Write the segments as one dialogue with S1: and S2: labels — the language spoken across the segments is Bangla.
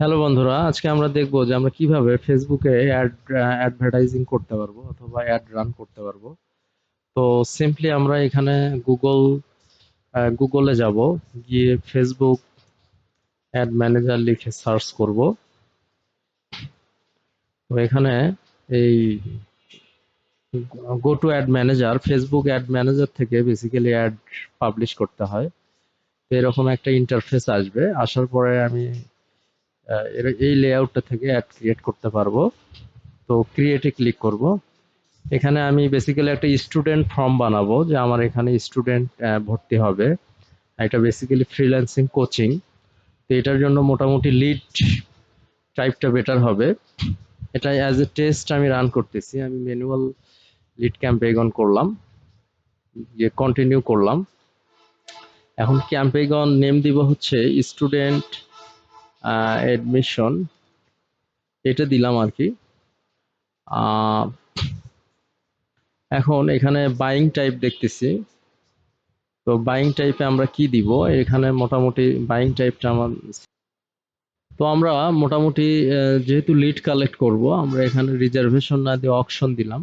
S1: হ্যালো বন্ধুরা, আজকে আমরা দেখব যে আমরা কীভাবে ফেসবুকে অ্যাড অ্যাডভার্টাইজিং করতে পারব অথবা অ্যাড রান করতে পারব। তো সিম্পলি আমরা এখানে গুগল গুগলে যাব, গিয়ে ফেসবুক অ্যাড ম্যানেজার লিখে সার্চ করব। তো এখানে এই go to ad manager Facebook ad manager থেকে বেসিক্যালি অ্যাড পাবলিশ করতে হয়। এরকম একটা ইন্টারফেস আসবে। আসার পরে আমি এই লেআউটটা থেকে অ্যাড ক্রিয়েট করতে পারব। তো ক্রিয়েটে ক্লিক করব। এখানে আমি বেসিক্যালি একটা স্টুডেন্ট ফর্ম বানাবো, যে আমার এখানে স্টুডেন্ট ভর্তি হবে। এটা বেসিক্যালি ফ্রিল্যান্সিং কোচিং তো এটার জন্য মোটামুটি লিড টাইপটা বেটার হবে। এটা অ্যাজ এ টেস্ট আমি রান করতেছি। আমি ম্যানুয়াল লিড ক্যাম্পেগন করলাম। যে কন্টিনিউ করলাম। এখন ক্যাম্পেগন নেম দিব হচ্ছে স্টুডেন্ট অ্যাডমিশন এটা দিলাম আর কি। এখন এখানে বাইং টাইপ দেখতেছি। তো বাইং টাইপে আমরা কি দিব? এখানে মোটামুটি বাইং টাইপটা আমার তো আমরা মোটামুটি যেহেতু লিড কালেক্ট করব, আমরা এখানে রিজার্ভেশন না দিয়ে অপশন দিলাম।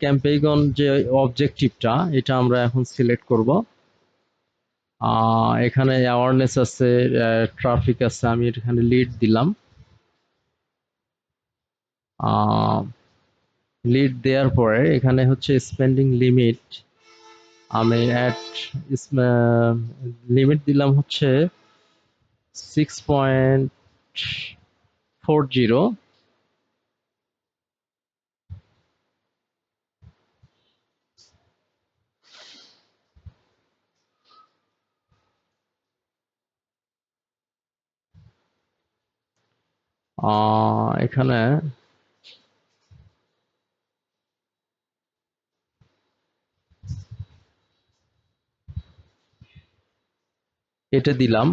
S1: ক্যাম্পেইগন যে অবজেক্টিভটা এটা আমরা এখন সিলেক্ট করব। এখানে অ্যাওয়ারনেস আছে ট্রাফিক আছে, আমি এখানে লিড দিলাম। লিড দেওয়ার পরে এখানে হচ্ছে স্পেন্ডিং লিমিট আমি অ্যাট লিমিট দিলাম হচ্ছে সিক্স পয়েন্ট ফোর জিরো এখানে এটা দিলাম।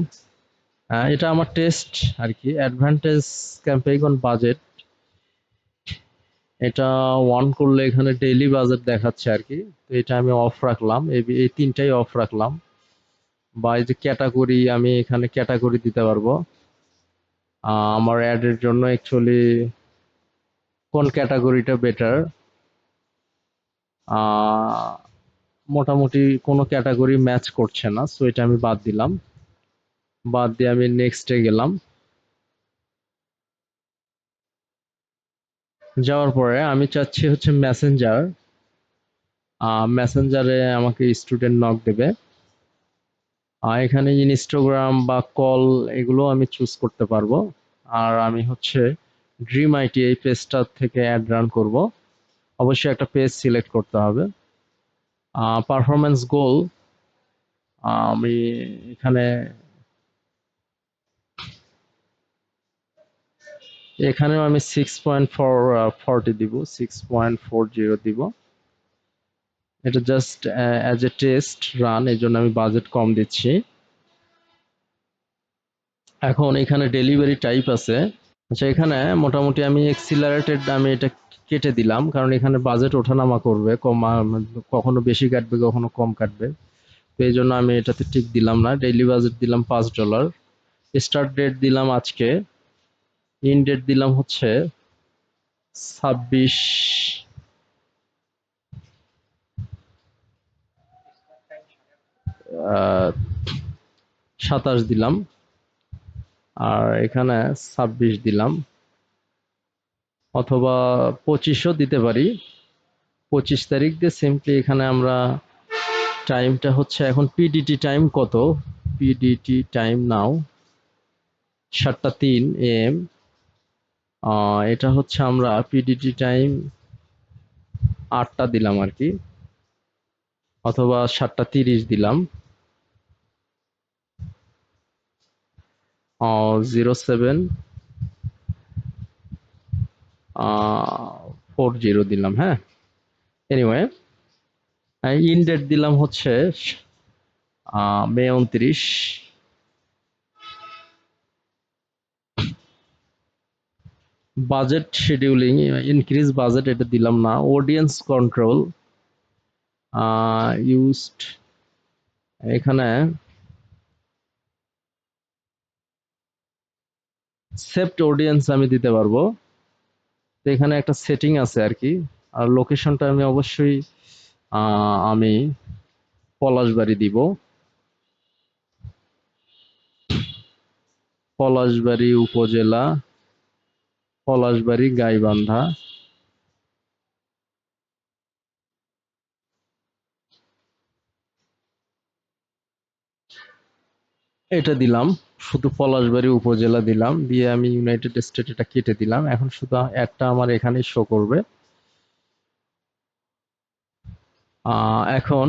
S1: আহ, এটা আমার টেস্ট আর কি। অ্যাডভান্টেজ ক্যাম্পেইন বাজেট এটা ওয়ান করলে এখানে ডেইলি বাজেট দেখাচ্ছে আর কি। তো এটা আমি অফ রাখলাম। এই তিনটাই অফ রাখলাম। বা এই যে ক্যাটাগরি আমি এখানে ক্যাটাগরি দিতে পারব। আমার অ্যাডের জন্য অ্যাকচুয়ালি কোন ক্যাটাগরিটা বেটার মোটামুটি কোনো ক্যাটাগরি ম্যাচ করছে না সো এটা আমি বাদ দিলাম। বাদ দিয়ে আমি নেক্সটে গেলাম। যাওয়ার পরে আমি চাচ্ছি হচ্ছে মেসেঞ্জার মেসেঞ্জারে আমাকে স্টুডেন্ট নক দেবে। এখানে ইনস্টাগ্রাম বা কল এগুলো আমি চুজ করতে পারব। আর আমি হচ্ছে ড্রিম আইটি এই পেজটা থেকে অ্যাড রান করব। অবশ্যই একটা পেজ সিলেক্ট করতে হবে। পারফরমেন্স গোল আমি এখানে এখানেও আমি সিক্স পয়েন্ট ফোর ফোরটি দিব সিক্স পয়েন্ট ফোর জিরো দিব। এটা just as a test run এই জন্য আমি বাজেট কম দিচ্ছি। এখন এখানে ডেলিভারি টাইপ আছে। আচ্ছা এখানে মোটামুটি আমি এক্সিলারেটেড আমি এটা কেটে দিলাম, কারণ এখানে বাজেট ওঠানামা করবে, কমা কখনো বেশি কাটবে, কখনো কম কাটবে। তো এই জন্য আমি এটাতে ঠিক দিলাম না। ডেইলি বাজেট দিলাম পাঁচ ডলার স্টার্ট ডেট দিলাম আজকে। ইন ডেট দিলাম হচ্ছে ছাব্বিশ সাতাশ দিলাম। আর এখানে ছাব্বিশ দিলাম। অথবা পঁচিশও দিতে পারি। পঁচিশ তারিখ দিয়ে সিম্পলি এখানে আমরা টাইমটা হচ্ছে এখন পিডিটি টাইম কত? পিডিটি টাইম নাও সাতটা তিন এম এটা হচ্ছে আমরা পিডিটি টাইম আটটা দিলাম আর কি। অথবা সাতটা তিরিশ দিলাম। জিরো সেভেন ফোর জিরো দিলাম হ্যাঁ? এনিওয়ে ইন ডেট দিলাম হচ্ছে মে উনত্রিশ। বাজেট শিডিউলিং ইনক্রিজ বাজেট এটা দিলাম না। অডিয়েন্স কন্ট্রোল ইউজড এখানে সেভড অডিয়েন্স আমি দিতে পারব। তো এখানে একটা সেটিং আছে আর কি। আর লোকেশনটা আমি অবশ্যই আমি পলাশবাড়ি দিব। পলাশবাড়ি উপজেলা, পলাশবাড়ি গাইবান্ধা। এটা দিলাম শুধু পলাশবাড়ি উপজেলা দিলাম দিয়ে আমি ইউনাইটেড স্টেট এটা কেটে দিলাম। এখন শুধু একটা আমার এখানে শো করবে। এখন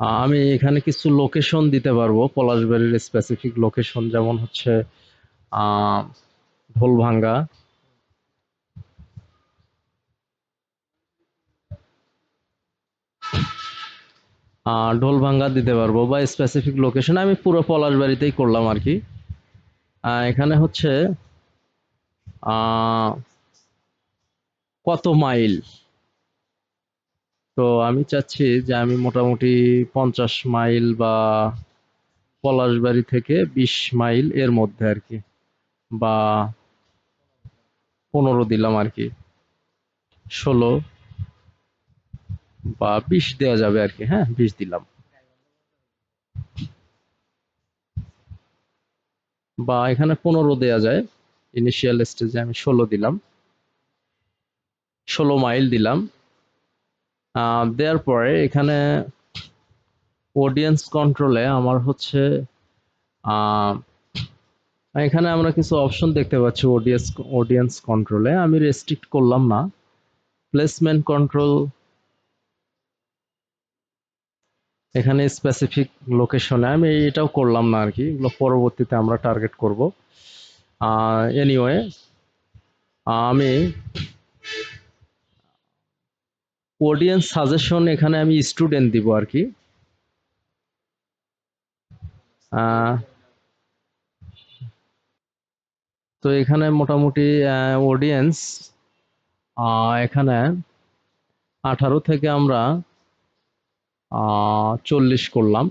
S1: আমি এখানে কিছু লোকেশন দিতে পারব পলাশবাড়ির স্পেসিফিক লোকেশন যেমন হচ্ছে আহ, ঢোলভাঙ্গা। আহ, ঢোলভাঙ্গা দিতে পারব বা স্পেসিফিক লোকেশন আমি পুরো পলাশবাড়িতেই করলাম আর কি। এখানে হচ্ছে কত মাইল? তো আমি চাচ্ছি যে আমি মোটামুটি পঞ্চাশ মাইল বা পলাশবাড়ি থেকে বিশ মাইল এর মধ্যে আর কি বা পনেরো দিলাম আর কি। ষোলো বা বিশ দেওয়া যাবে আর কি হ্যাঁ? বিশ দিলাম। বা এখানে পনেরো দেওয়া যায়। ইনিশিয়াল স্টেজে আমি ষোলো দিলাম। ষোলো মাইল দিলাম। দেওয়ার পরে এখানে অডিয়েন্স কন্ট্রোলে আমার হচ্ছে এখানে আমরা কিছু অপশন দেখতে পাচ্ছি অডিয়েন্স অডিয়েন্স কন্ট্রোলে আমি রেস্ট্রিক্ট করলাম না। প্লেসমেন্ট কন্ট্রোল এখানে স্পেসিফিক লোকেশনে আমি এটাও করলাম না আর কি এগুলো পরবর্তীতে আমরা টার্গেট করব। এনিওয়ে আমি অডিয়েন্স সাজেশন এখানে আমি স্টুডেন্ট দিব আর কি তো এখানে মোটামুটি অডিয়েন্স এখানে আঠারো থেকে আমরা চল্লিশ করলাম।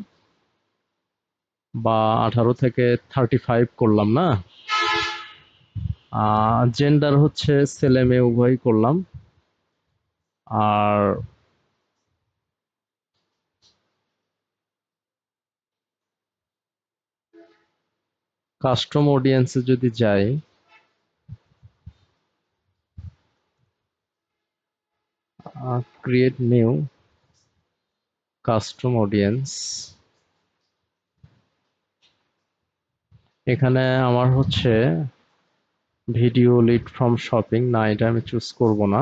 S1: বা আঠারো থেকে থার্টি ফাইভ করলাম না? জেন্ডার হচ্ছে ছেলে মেয়ে উভয়ই করলাম। আর কাস্টম অডিয়েন্সে যদি যাই ক্রিয়েট নিউ কাস্টম অডিয়েন্স। এখানে আমার হচ্ছে ভিডিও লিড ফ্রম শপিং। না, এটা আমি চুজ করব না।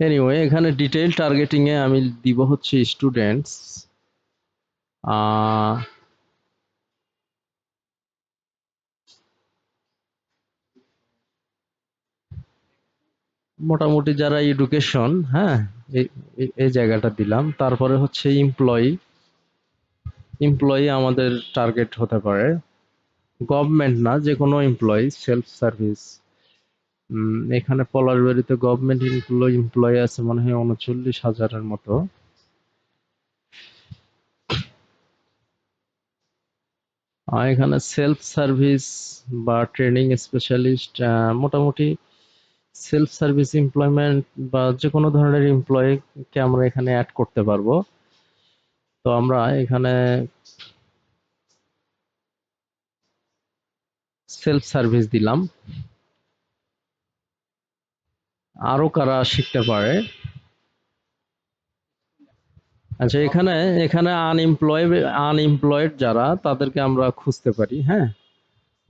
S1: এনিওয়ে এখানে ডিটেইল টার্গেটিং এ আমি দিব হচ্ছে স্টুডেন্টস মোটামুটি যারা এডুকেশন হ্যাঁ এই- জায়গাটা দিলাম। তারপরে হচ্ছে এমপ্লয়ি এমপ্লয়ি আমাদের টার্গেট হতে পারে। গভর্নমেন্ট না যে কোনো এমপ্লয়ি সেলফ সার্ভিস এখানে পলাশবাড়িতে গভর্নমেন্ট এমপ্লয়ি এমপ্লয়ি আছে মনে হয় উনচল্লিশ হাজারের মতো। এখানে সেলফ সার্ভিস বা ট্রেনিং স্পেশালিস্ট মোটামুটি সেলফ সার্ভিস এমপ্লয়মেন্ট বা যে কোনো ধরনের এমপ্লয়িকে আমরা এখানে অ্যাড করতে পারব। তো আমরা এখানে সেলফ সার্ভিস দিলাম। আরও কারা শিখতে পারে? আচ্ছা এখানে এখানে আনএমপ্লয় আনএমপ্লয়েড যারা, তাদেরকে আমরা খুঁজতে পারি হ্যাঁ?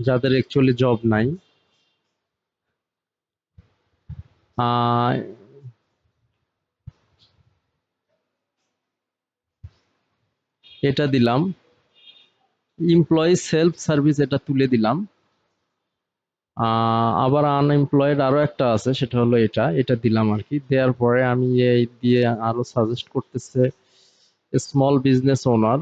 S1: যাদের অ্যাকচুয়ালি জব নাই। এটা দিলাম। এমপ্লয়ি সেলফ সার্ভিস এটা তুলে দিলাম। আবার আনএমপ্লয়েড আরও একটা আছে, সেটা হলো এটা। এটা দিলাম আর কি দেওয়ার পরে আমি এই দিয়ে আরও সাজেস্ট করতেছে স্মল বিজনেস ওনার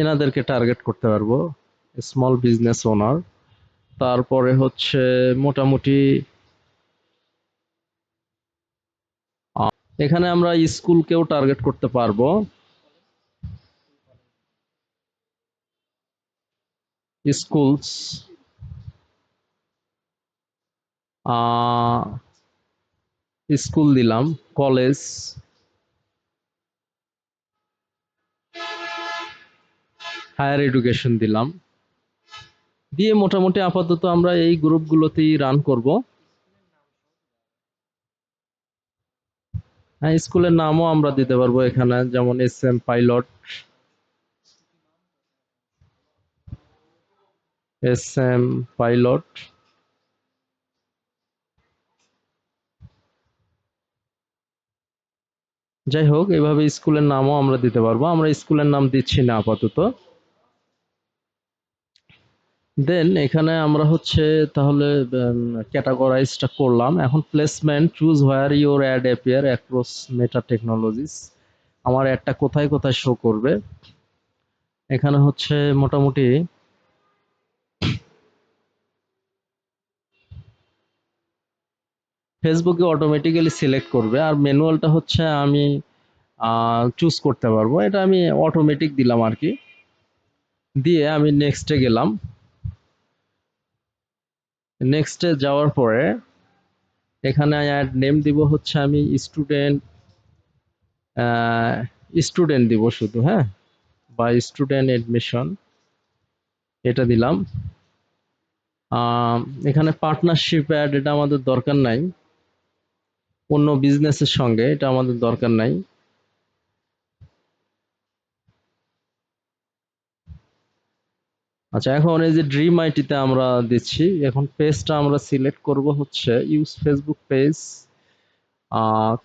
S1: এনাদেরকে টার্গেট করতে পারব। স্মল বিজনেস ওনার তারপরে হচ্ছে মোটামুটি, এখানে আমরা স্কুলকেও টার্গেট করতে পারব। স্কুলস স্কুল দিলাম কলেজ হায়ার এডুকেশন দিলাম। দিয়ে মোটামুটি আপাতত আমরা এই গ্রুপগুলোতেই রান করব। হ্যাঁ স্কুলের নামও আমরা দিতে পারব এখানে, যেমন S M pilot S M pilot যাই হোক, এভাবে স্কুলের নামও আমরা দিতে পারব। আমরা স্কুলের নাম দিচ্ছি না আপাতত। দেন এখানে আমরা হচ্ছে তাহলে ক্যাটাগরাইজটা করলাম। এখন placement choose where your ad appear across Meta technologies আমার অ্যাডটা কোথায় কোথায় শো করবে? এখানে হচ্ছে মোটামুটি ফেসবুকে অটোমেটিক্যালি সিলেক্ট করবে। আর ম্যানুয়ালটা হচ্ছে আমি চুজ করতে পারব। এটা আমি অটোমেটিক দিলাম আর কি। দিয়ে আমি নেক্সটে গেলাম। নেক্সটে যাওয়ার পরে, এখানে অ্যাড নেম দিব হচ্ছে আমি স্টুডেন্ট স্টুডেন্ট দিব শুধু হ্যাঁ? বা স্টুডেন্ট এডমিশন এটা দিলাম। এখানে পার্টনারশিপ অ্যাড এটা আমাদের দরকার নাই। অন্য বিজনেসের সঙ্গে এটা আমাদের দরকার নাই। আচ্ছা এখন এই যে ড্রিম আইটিতে আমরা দিচ্ছি, এখন পেজটা আমরা সিলেক্ট করব হচ্ছে use Facebook page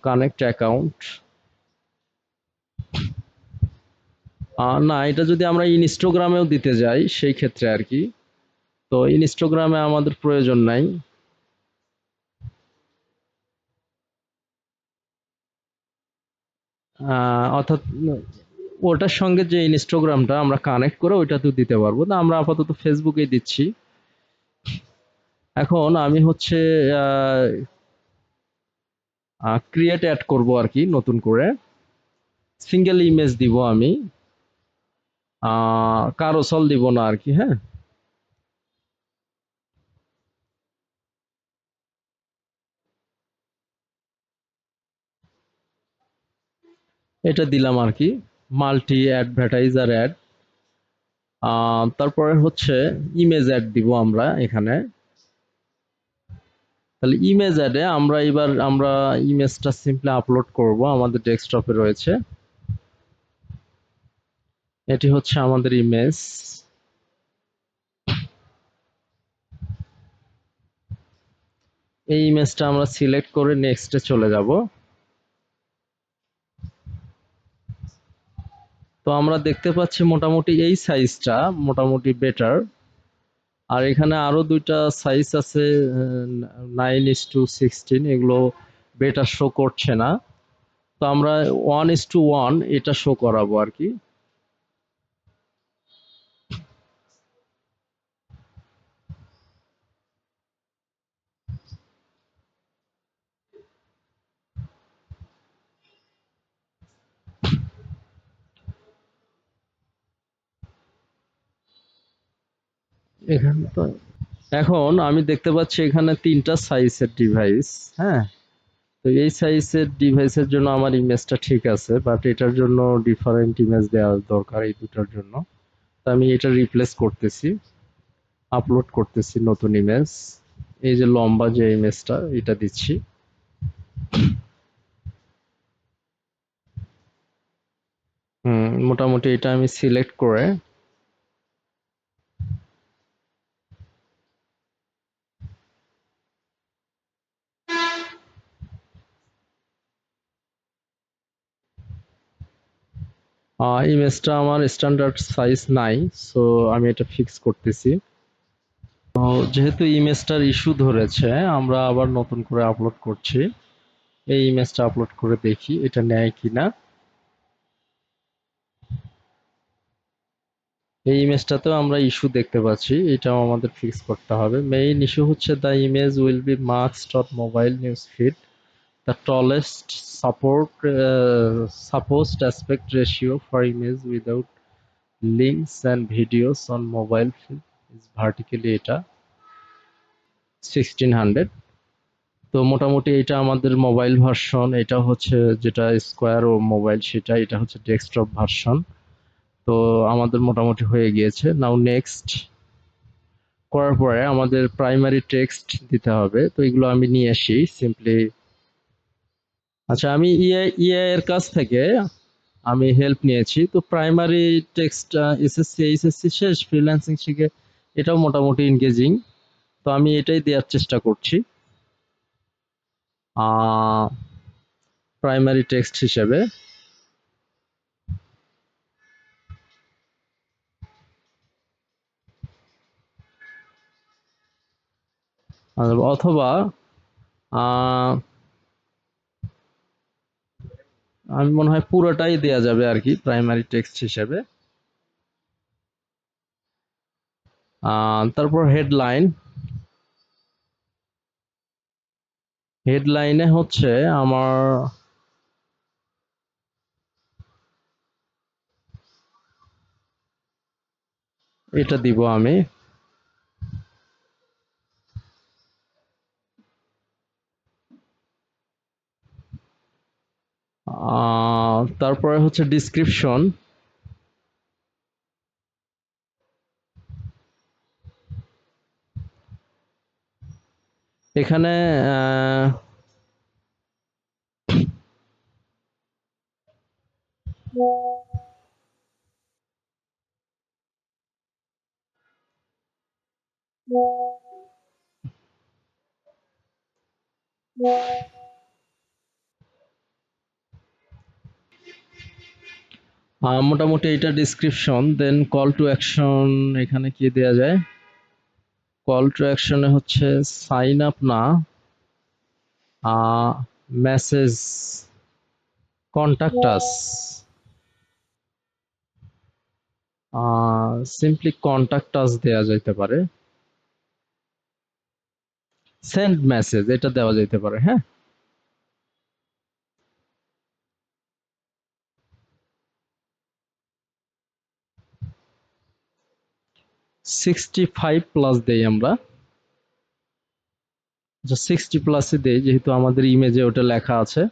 S1: connect account না, এটা যদি আমরা ইনস্টাগ্রামেও দিতে যাই, সেই ক্ষেত্রে আর কি। তো ইনস্টাগ্রামে আমাদের প্রয়োজন নাই। অর্থাৎ ওটার সঙ্গে যে ইনস্টাগ্রামটা আমরা কানেক্ট করে ওইটা তো দিতে পারব। না আমরা আপাতত ফেসবুকেই দিচ্ছি। এখন আমি হচ্ছে ক্রিয়েট অ্যাড করব আর কি নতুন করে। সিঙ্গেল ইমেজ দিব আমি। কারোসল দিব না আর কি হ্যাঁ? এটা দিলাম আর কি। Multi advertiser ad. তারপরে হচ্ছে ইমেজ অ্যাড দিব আমরা এখানে। তাহলে ইমেজ অ্যাডে আমরা এবার আমরা ইমেজটা সিম্পলি আপলোড করব, আমাদের ডেস্কটপে রয়েছে। এটি হচ্ছে আমাদের ইমেজ। এই ইমেজটা আমরা সিলেক্ট করে নেক্সটে চলে যাব। তো আমরা দেখতে পাচ্ছি মোটামুটি এই সাইজটা মোটামুটি বেটার আর এখানে আরও দুইটা সাইজ আছে নাইন ইস টু সিক্সটিন এগুলো বেটার শো করছে না। তো আমরা ওয়ান ইস টু ওয়ান এটা শো করাবো আর কি। এখানে তো এখন আমি দেখতে পাচ্ছি এখানে তিনটা সাইজের ডিভাইস হ্যাঁ। তো এই সাইজের ডিভাইসের জন্য আমার ইমেজটা ঠিক আছে বাট এটার জন্য ডিফারেন্ট ইমেজ দেওয়া দরকার এই দুটার জন্য। তো আমি এটা রিপ্লেস করতেছি আপলোড করতেছি নতুন ইমেজ এই যে লম্বা যে ইমেজটা এটা দিচ্ছি। হুম মোটামুটি এটা আমি সিলেক্ট করে ইমেজটা আমার স্ট্যান্ডার্ড সাইজ নাই সো আমি এটা ফিক্স করতেছি। তো যেহেতু ইমেজটার ইস্যু ধরেছে, আমরা আবার নতুন করে আপলোড করছি। এই ইমেজটা আপলোড করে দেখি এটা নেয় কিনা। এই ইমেজটাতেও আমরা ইস্যু দেখতে পাচ্ছি, এটাও আমাদের ফিক্স করতে হবে। মেইন ইস্যু হচ্ছে the image will be marks dot mobile news feed the tallest support uh, supposed aspect ratio for image without links and videos on mobile phone is vertically এটা 1600 তো মোটামুটি এটা আমাদের মোবাইল ভার্সন এটা হচ্ছে যেটা স্কোয়ার ও মোবাইল সেটা এটা হচ্ছে ডেস্কটপ ভার্সন তো আমাদের মোটামুটি হয়ে গিয়েছে। নাও নেক্সট করার পরে আমাদের প্রাইমারি টেক্সট দিতে হবে। তো এগুলো আমি নিয়ে আসি। সিম্পলি আচ্ছা আমি ইয়ে ইয়ে এর কাছ থেকে আমি হেল্প নিয়েছি। তো প্রাইমারি টেক্সট এসএসসি এইচএসসি শেষ ফ্রিল্যান্সিং শিখে এটাও মোটামুটি এনগেজিং তো আমি এটাই দেওয়ার চেষ্টা করছি। প্রাইমারি টেক্সট হিসেবে। অথবা আমি মনে হয় পুরোটাই দেয়া যাবে আর কি প্রাইমারি টেক্সট হিসেবে। তারপর হেডলাইন হেডলাইনে হচ্ছে আমার এটা দিব আমি। তারপরে হচ্ছে ডিসক্রিপশন এখানে আহ, মোটামুটি এটা description then call to action এখানে কি দেয়া যায়? কল টু অ্যাকশনে হচ্ছে সাইন আপ না message contact us simply contact us দেয়া যাইতে পারে। সেন্ড মেসেজ এটা দেওয়া যাইতে পারে হ্যাঁ? সিক্সটি ফাইভ প্লাস দেই আমরা। সিক্সটি প্লাসে দেই, যেহেতু আমাদের ইমেজে ওটা লেখা আছে।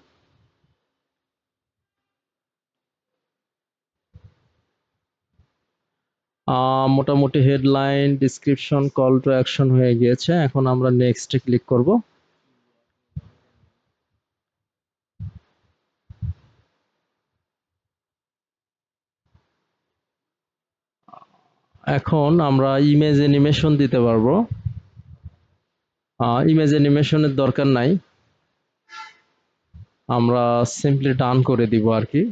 S1: মোটামুটি headline description call to action হয়ে গিয়েছে। এখন আমরা নেক্সটে ক্লিক করব। এখন আমরা ইমেজ অ্যানিমেশন দিতে পারব। ইমেজ অ্যানিমেশনের দরকার নাই। আমরা সিম্পলি ডান করে দিব আর কি।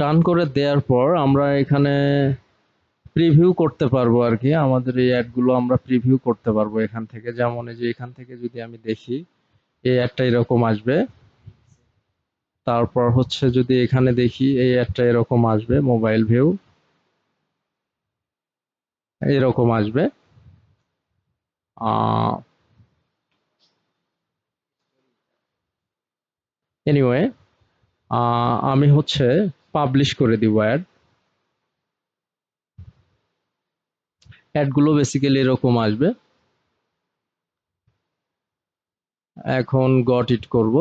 S1: ডান করে দেওয়ার পর আমরা এখানে প্রিভিউ করতে পারব আর কি। আমাদের এই অ্যাডগুলো আমরা প্রিভিউ করতে পারব এখান থেকে। যেমন এই যে এখান থেকে যদি আমি দেখি, এই অ্যাডটা এরকম আসবে। তারপর হচ্ছে যদি এখানে দেখি এই অ্যাডটা এরকম আসবে মোবাইল ভিউ এরকম আসবে। এনিওয়ে আমি হচ্ছে পাবলিশ করে দিব অ্যাড অ্যাডগুলো বেসিক্যালি এরকম আসবে। এখন গট ইট করব।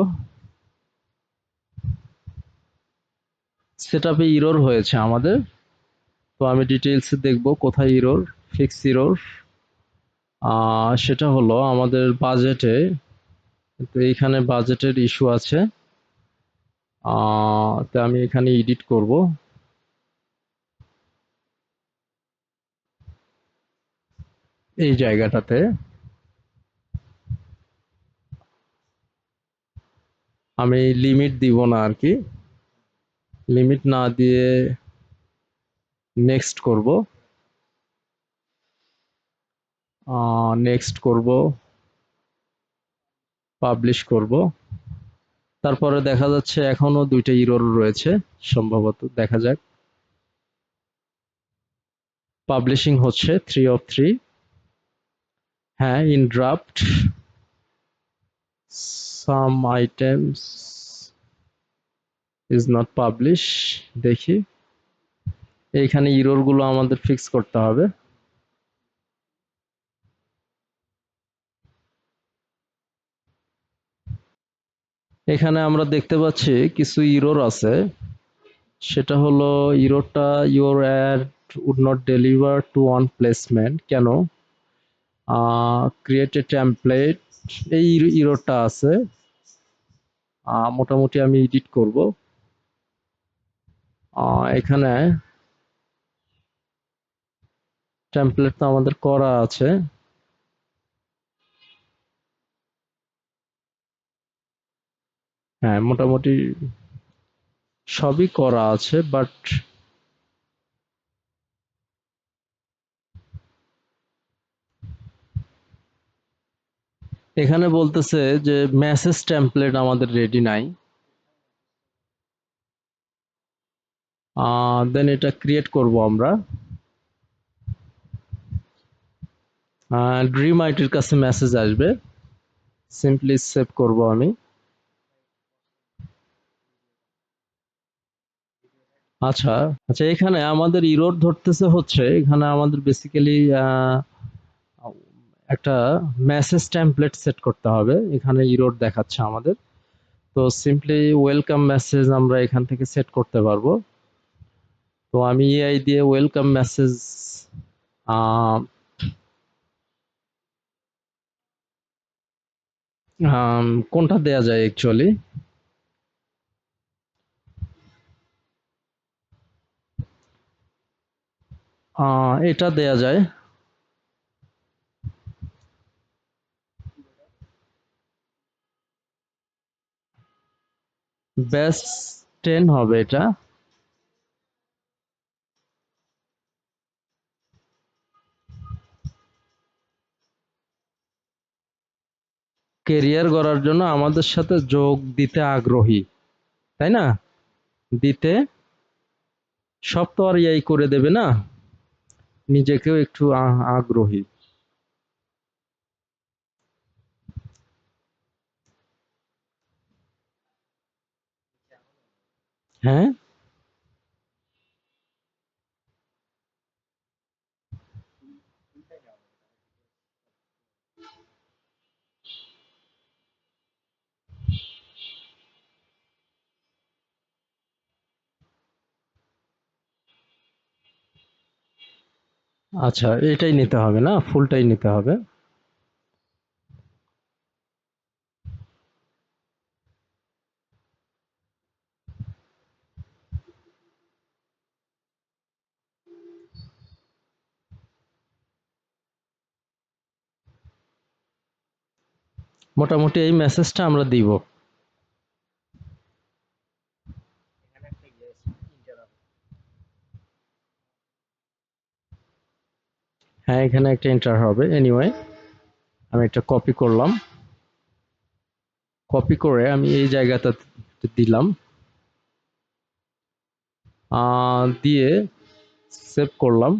S1: সেট আপে ইরোর হয়েছে আমাদের। তো আমি ডিটেলসে দেখব কোথায় ইরোর ফিক্স ইরোর সেটা হলো আমাদের বাজেটে তো এইখানে বাজেটের ইস্যু আছে। তো আমি এখানে এডিট করব। এই জায়গাটাতে। আমি লিমিট দিব না আর কি। লিমিট না দিয়ে নেক্সট করব। নেক্সট করব পাবলিশ করব। তারপরে দেখা যাচ্ছে এখনও দুইটা ইরোর রয়েছে, সম্ভবত দেখা যাক। পাবলিশিং হচ্ছে থ্রি অফ থ্রি হ্যাঁ in draft some items is not publish দেখি। এইখানে ইরোরগুলো আমাদের ফিক্স করতে হবে। এখানে আমরা দেখতে পাচ্ছি কিছু ইরোর আছে। সেটা হলো ইরোরটা your ad would not deliver to on placement কেন? ক্রিয়েট এ টেমপ্লেট এই ইরোরটা আছে। মোটামুটি আমি এডিট করব। এখানে টেমপ্লেট তো আমাদের করা আছে। হ্যাঁ মোটামুটি সবই করা আছে বাট এখানে বলতেছে যে মেসেজ টেমপ্লেট আমাদের রেডি নাই। দেন এটা ক্রিয়েট করব আমরা। ড্রিম আইটির কাছে মেসেজ আসবে। সিম্পলি সেভ করব আমি। আচ্ছা আচ্ছা এখানে আমাদের ইরোর ধরতেছে হচ্ছে, এখানে আমাদের বেসিক্যালি একটা মেসেজ টেমপ্লেট সেট করতে হবে। এখানে ইরোর দেখাচ্ছে আমাদের। তো সিম্পলি ওয়েলকাম মেসেজ আমরা এখান থেকে সেট করতে পারব। তো আমি এআই দিয়ে ওয়েলকাম মেসেজ কোনটা দেয়া যায় অ্যাকচুয়ালি এটা দেয়া যায়। বেস্ট টেন হবে এটা। কেরিয়ার গড়ার জন্য আমাদের সাথে যোগ দিতে আগ্রহী, তাই না? দিতে সব তো আর ইয়াই করে দেবে না? নিজেকেও একটু আগ্রহী। হ্যাঁ? আচ্ছা এটাই নিতে হবে না? ফুলটাই নিতে হবে? মোটামুটি এই মেসেজটা আমরা দিব। হ্যাঁ এখানে একটা এন্টার হবে। এনিওয়ে আমি একটা কপি করলাম। কপি করে আমি এই জায়গাটা দিলাম। দিয়ে সেভ করলাম।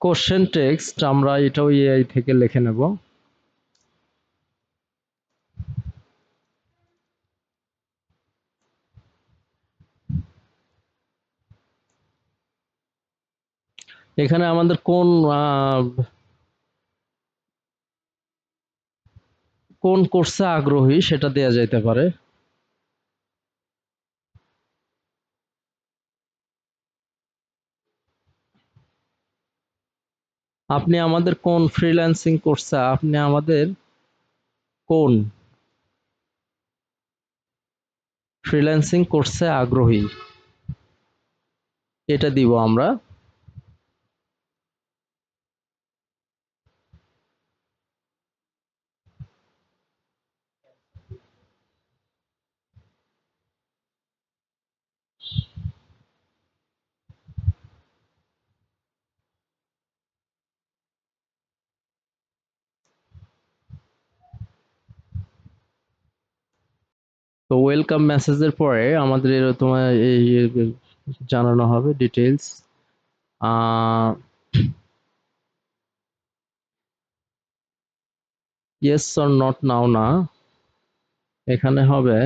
S1: কোশ্চেন টেক্সট আমরা এটাও এআই থেকে লিখে নেব। এখানে আমাদের কোন কোন কোর্সে আগ্রহী সেটা দেয়া যাইতে পারে? আপনি আমাদের কোন ফ্রিল্যান্সিং কোর্সে আপনি আমাদের কোন ফ্রিল্যান্সিং কোর্সে আগ্রহী? এটা দিব আমরা। তো ওয়েলকাম মেসেজের পরে আমাদের তোমার এই জানানো হবে ডিটেলস ইয়েস অর নট নাও না। এখানে হবে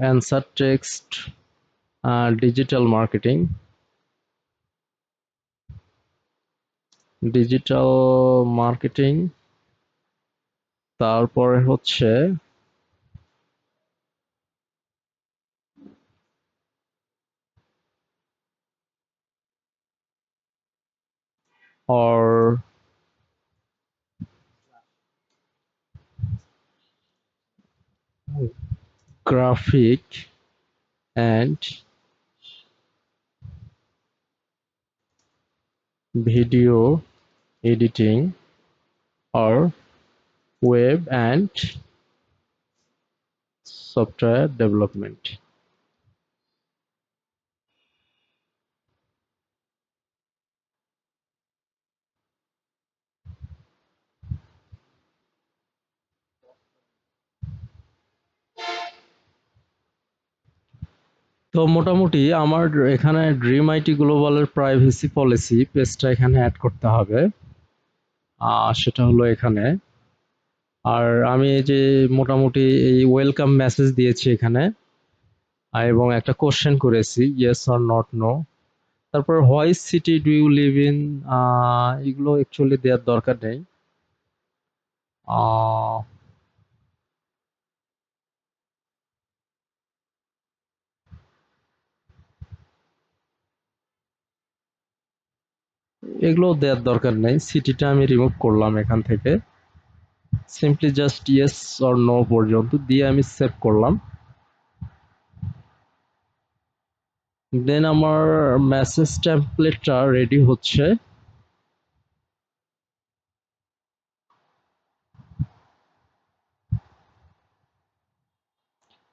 S1: answer text digital marketing digital marketing তারপরে হচ্ছে or graphic and video editing or web and software development তো মোটামুটি আমার এখানে ড্রিম আইটি গ্লোবালের প্রাইভেসি পলিসি পেজটা এখানে অ্যাড করতে হবে। সেটা হলো এখানে। আর আমি যে মোটামুটি এই ওয়েলকাম মেসেজ দিয়েছি এখানে। এবং একটা কোশ্চেন করেছি ইয়েস অর নট নো তারপর why city do you live in এগুলো অ্যাকচুয়ালি দেওয়ার দরকার নেই। এগুলো দেওয়ার দরকার নেই। সিটিটা আমি রিমুভ করলাম এখান থেকে। Simply just yes or no পর্যন্ত দিয়ে আমি সেভ করলাম। দেন আমার মেসেজ টেমপ্লেটটা রেডি হচ্ছে।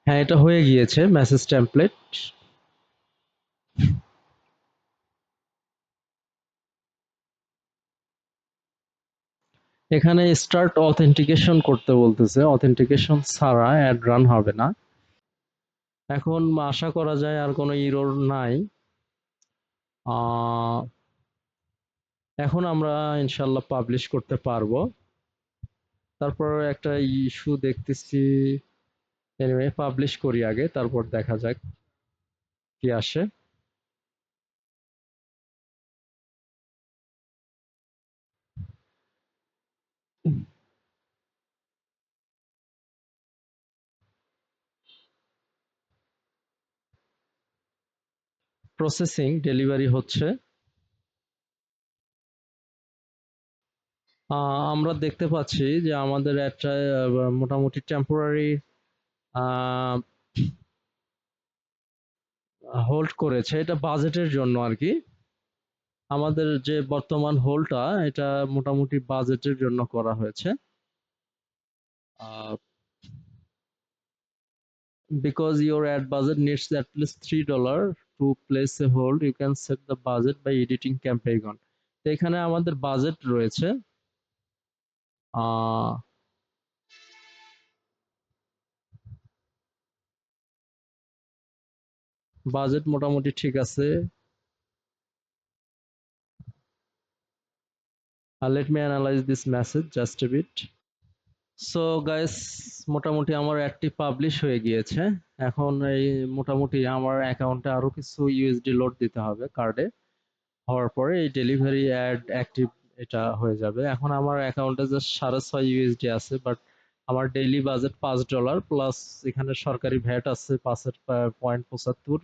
S1: হ্যাঁ এটা হয়ে গিয়েছে মেসেজ টেমপ্লেট এখানে স্টার্ট অথেন্টিকেশন করতে বলতেছে। অথেন্টিকেশন ছাড়া অ্যাড রান হবে না। এখন আশা করা যায় আর কোনো ইরোর নাই। এখন আমরা ইনশাল্লাহ পাবলিশ করতে পারব। তারপর একটা ইস্যু দেখতেছি। এনিওয়ে পাবলিশ করি আগে, তারপর দেখা যাক কি আসে। প্রসেসিং ডেলিভারি হচ্ছে। আমরা দেখতে পাচ্ছি যে আমাদের একটা মোটামুটি টেম্পোরারি হোল্ড করেছে। এটা বাজেটের জন্য আর কি। আমাদের যে বর্তমান হোলটা, এটা মোটামুটি বাজেটের জন্য করা হয়েছে। Because your ad budget needs at least three dollar to place a hold you can set the budget by editing campaign তো এখানে আমাদের বাজেট রয়েছে বাজেট মোটামুটি ঠিক আছে। Uh, let me analyze this message just a bit. So guys মোটামুটি আমার অ্যাডটি পাবলিশ হয়ে গিয়েছে। এখন এই মোটামুটি আমার অ্যাকাউন্টে আরও কিছু ইউএসডি লোড দিতে হবে কার্ডে হওয়ার পরে এই ডেলিভারি অ্যাড অ্যাক্টিভ এটা হয়ে যাবে। এখন আমার অ্যাকাউন্টে জাস্ট সাড়ে ছয় ইউএসডি আছে বাট আমার ডেইলি বাজেট পাঁচ ডলার প্লাস এখানে সরকারি ভ্যাট আছে পাঁচের পয়েন্ট পঁচাত্তর।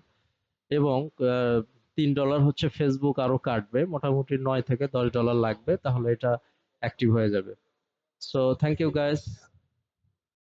S1: এবং তিন ডলার হচ্ছে ফেসবুক আরও কাটবে, মোটামুটি নয় থেকে দশ ডলার লাগবে, তাহলে এটা অ্যাক্টিভ হয়ে যাবে। So thank you guys